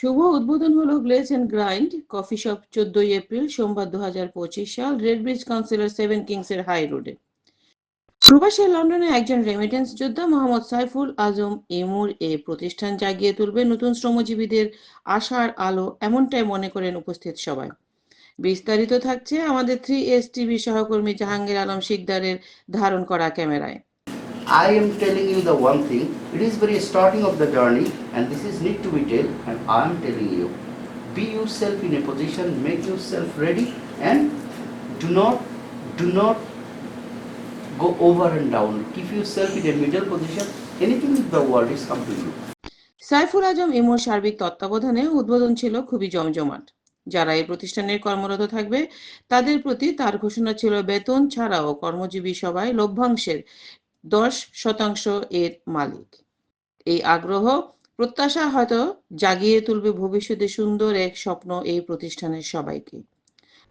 শুভ উদ্বোধন হলো Glaze and Grind coffee shop চোদ্দই এপ্রিল, সোমবার দু পঁচিশ সাল Redbridge councillor Seven Kings এর হাই রোডে প্রবাসী লন্ডনে একজন রেমিটেন্স যোদ্ধা মোহাম্মদ সাইফুল আজম এমুর এ প্রতিষ্ঠান জাগিয়ে তুলবে নতুন শ্রমজীবীদের আশার আলো, এমনটাই মনে করেন উপস্থিত সবাই। বিস্তারিত থাকছে আমাদের থ্রি এস টিভি সহকর্মী জাহাঙ্গীর আলম শিকদারের ধারণ করা ক্যামেরায়। I am telling you the one thing, it is very starting of the journey and this is need to be tell and I am telling you, be yourself in a position, make yourself ready and do not, do not go over and down. Keep yourself in a middle position, anything in the world is come to you. Saiful আজম ইমোর সার্বিক তত্ত্বাবধানে উদ্বোধন ছিল খুবই জমজমাট যারা এই প্রতিষ্ঠানের কর্মরত থাকবে তাদের প্রতি তার ঘোষণা ছিল বেতন ছাড়াও কর্মজীবী সবাই লভ্যাংশের দশ শতাংশ এর মালিক। এই আগ্রহ প্রত্যাশা হয়তো জাগিয়ে তুলবে ভবিষ্যতে সুন্দর এক স্বপ্ন এই প্রতিষ্ঠানের সবাইকে।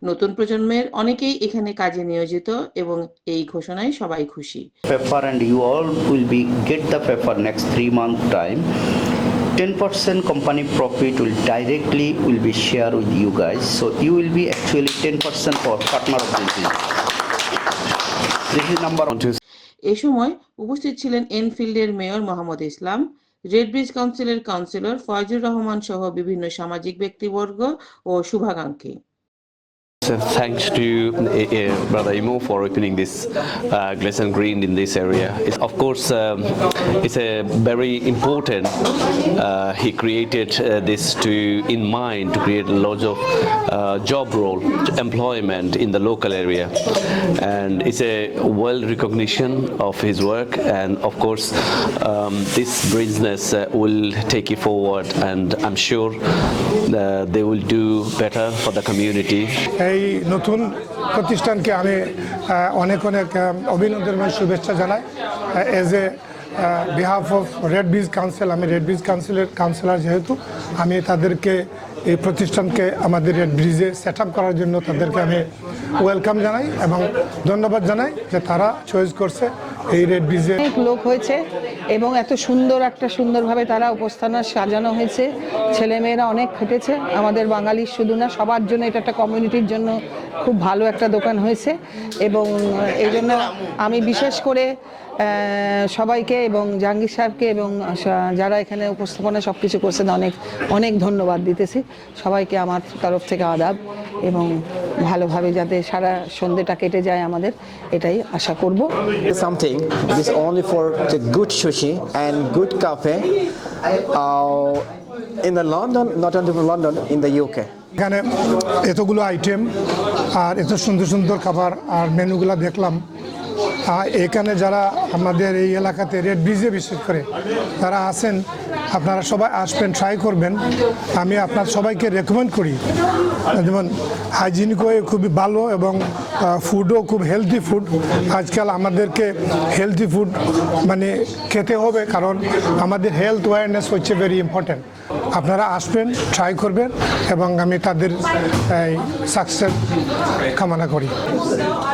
নতুন প্রজন্মের অনেকেই এখানে কাজে নিয়োজিত এবং এই ঘোষণায় সবাই খুশি। Paper and you all will be get the paper next three month time ten percent company profit will directly will be share with you guys so you will be actually ten percent for partner of this number one two এ সময় উপস্থিত ছিলেন এনফিল্ডের mayor Mohammad Islam Redbridge কাউন্সিলের councillor Foyzur Rahman সহ বিভিন্ন সামাজিক ব্যক্তিবর্গ ও শুভাকাঙ্ক্ষী। So thanks to uh, uh, Brother Imo for opening this uh, Gleason Green in this area. It's, of course, um, it's a very important. Uh, he created uh, this to in mind to create a lot of uh, job role, employment in the local area, and it's a well recognition of his work. And of course, um, this business uh, will take it forward, and I'm sure uh, they will do better for the community. এই নতুন প্রতিষ্ঠানকে আমি অনেক অনেক অভিনন্দন এবং শুভেচ্ছা জানাই। As a behalf of Redbridge council আমি রেড ব্রিজ কাউন্সিলের কাউন্সিলার যেহেতু, আমি তাদেরকে এই প্রতিষ্ঠানকে আমাদের রেড ব্রিজে সেট আপ করার জন্য তাদেরকে আমি ওয়েলকাম জানাই এবং ধন্যবাদ জানাই যে তারা চয়েস করছে। অনেক লোক হয়েছে এবং এত সুন্দর একটা সুন্দরভাবে তারা উপস্থান সাজানো হয়েছে। ছেলেমেয়েরা অনেক খেটেছে। আমাদের বাঙালির শুধু না, সবার জন্য এটা একটা কমিউনিটির জন্য খুব ভালো একটা দোকান হয়েছে এবং এই জন্য আমি বিশেষ করে সবাইকে এবং জাহাঙ্গীর সাহেবকে এবং যারা এখানে উপস্থাপনা সব কিছু করছেন অনেক অনেক ধন্যবাদ দিতেছি সবাইকে আমার তরফ থেকে আদাব এবং ভালোভাবে যাতে সারা সন্ধ্যেটা কেটে যায় আমাদের এটাই আশা করব something for the good sushi and good cafe uh, in the London, not only for London, in the UK. এখানে এতগুলো আইটেম আর এত সুন্দর সুন্দর খাবার আর মেনুগুলো দেখলাম। এখানে যারা আমাদের এই এলাকাতে রেড ব্রিজে বিশেষ করে, তারা আছেন, আপনারা সবাই আসবেন ট্রাই করবেন। আমি আপনার সবাইকে রেকমেন্ড করি। যেমন হাইজিনিক হয়ে খুবই ভালো এবং ফুডও খুব হেলদি ফুড আজকাল আমাদেরকে হেলদি ফুড মানে খেতে হবে, কারণ আমাদের হেলথ অ্যাওয়ারনেস হচ্ছে ভেরি ইম্পর্ট্যান্ট আপনারা আসবেন ট্রাই করবেন এবং আমি তাদের সাকসেস কামনা করি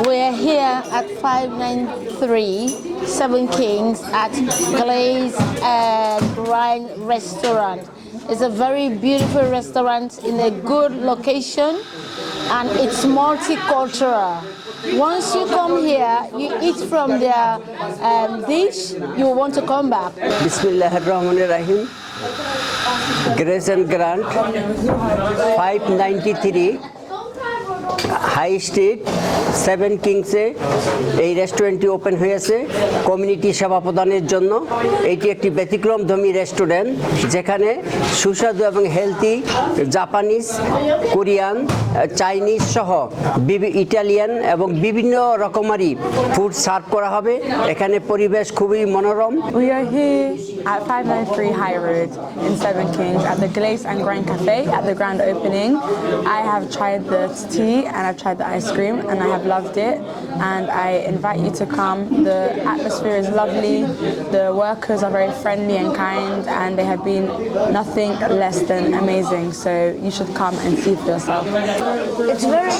We're here at 593 Seven Kings at Glaze and Grind Restaurant. It's a very beautiful restaurant in a good location and it's multicultural. Once you come here, you eat from their um, dish, you want to come back. বিসমিল্লাহ রহমান রাহিম Grace and Grant five ninety three high street Seven কিংসে এই রেস্টুরেন্টটি open হয়েছে community সেবা প্রদানের জন্য। এটি একটি ব্যতিক্রমধর্মী restaurant যেখানে সুস্বাদু এবং হেলদি জাপানিজ কোরিয়ান চাইনিজ সহ ইটালিয়ান এবং বিভিন্ন রকমারি ফুড সার্ভ করা হবে। এখানে পরিবেশ খুবই মনোরম। at 593 High Road in Seven Kings at the Glace and Grind Cafe at the grand opening. I have tried the tea and I've tried the ice cream and I have loved it. And I invite you to come. The atmosphere is lovely. The workers are very friendly and kind, and they have been nothing less than amazing. So you should come and see for yourself. It's very,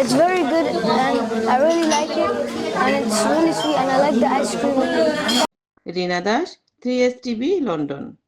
it's very good, and I really like it. And it's really sweet, and I like the ice cream. Rina Dash, 3STB London.